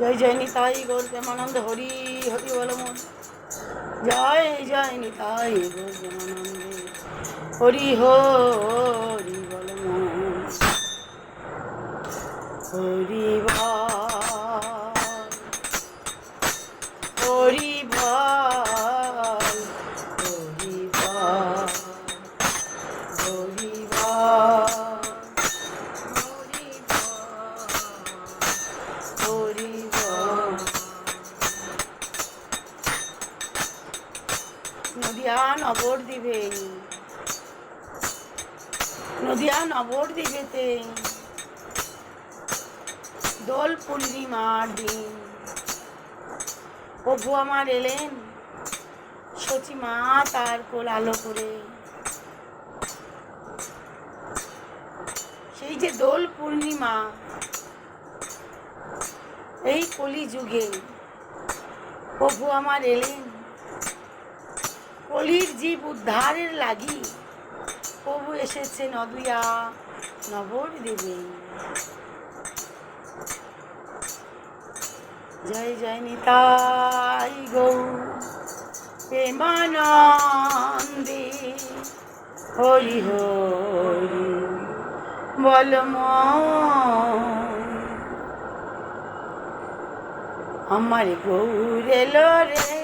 জয় জয় নিতাই গোর প্রেমানন্দ হরি হরি বল মন। জয় জয় নিতাই গোর প্রেমানন্দ হরি হরি বল মন। হরি বল নদিয়া নবদ্বীপে নদিয়া নবদ্বীপেতে দোল পূর্ণিমার দিন। প্রভু আমার এলেন। সচি মা তার কোল আলো করে। সেই যে দোল পূর্ণিমা, এই কলিযুগে প্রভু আমার এলেন। কলির জীব উদ্ধারের লাগি। প্রভু এসেছে নদিয়া নবর দেবে জয় জয় নিতাই গৌ প্রেমানন্দে। হরি হরি বল আমার গৌর রে।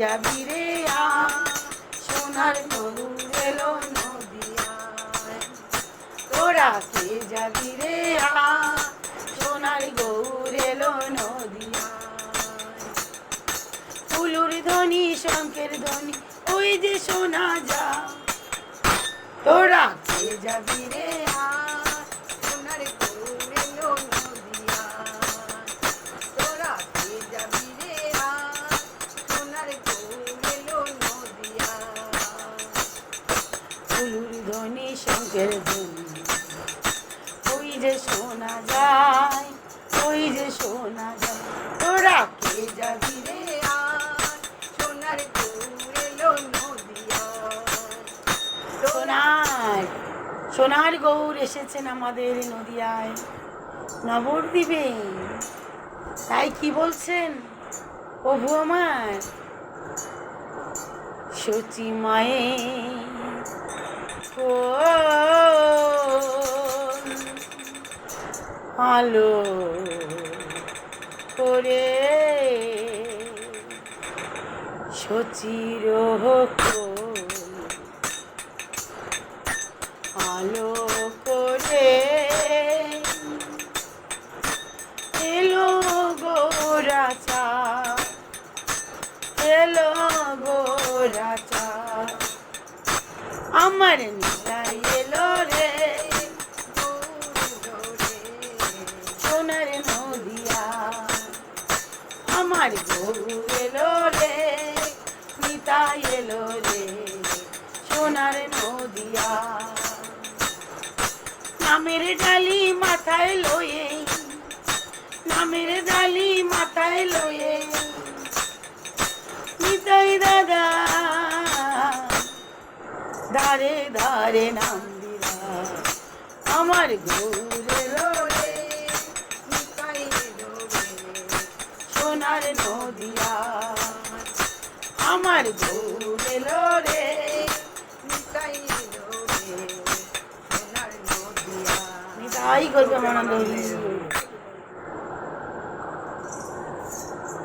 যাবি রে সোনার গৌর এলো নদিয়ায়। তোরা কে যাবি রে সোনার গৌর এলো নদিয়ায়। ফুলুর ধ্বনি শঙ্কের ধ্বনি, ওই যে শোনা যা তোরা কে যাবি রে আ যে শোনা যায়, ওই যে শোনা যায়। তোরা কে যাবি রে সোনার সোনার সোনার গৌর এসেছেন আমাদের নদিয়ায়। নবদ্বীপে তাই কি বলছেন? প্রভু আমার। সচি মায়ে আলো করে। সচির আলো করে। এলো গোরাচা এলো গোরাচা আমার নিলাই সোনার নদিয়া আমার গরু এলো রে নিতাই এলো রে, সোনার নদিয়া। নামের ডালি মাথায় লয়ে, নামের ডালি মাথায় লয়ে। নিতাই দাদা, ধারে ধারে নাম দিরা আমার গৌরে রে সোনার নদিয়া। আমার গৌরে রে নিতাই লোরে নদিয়া। নিতাই করবে মনে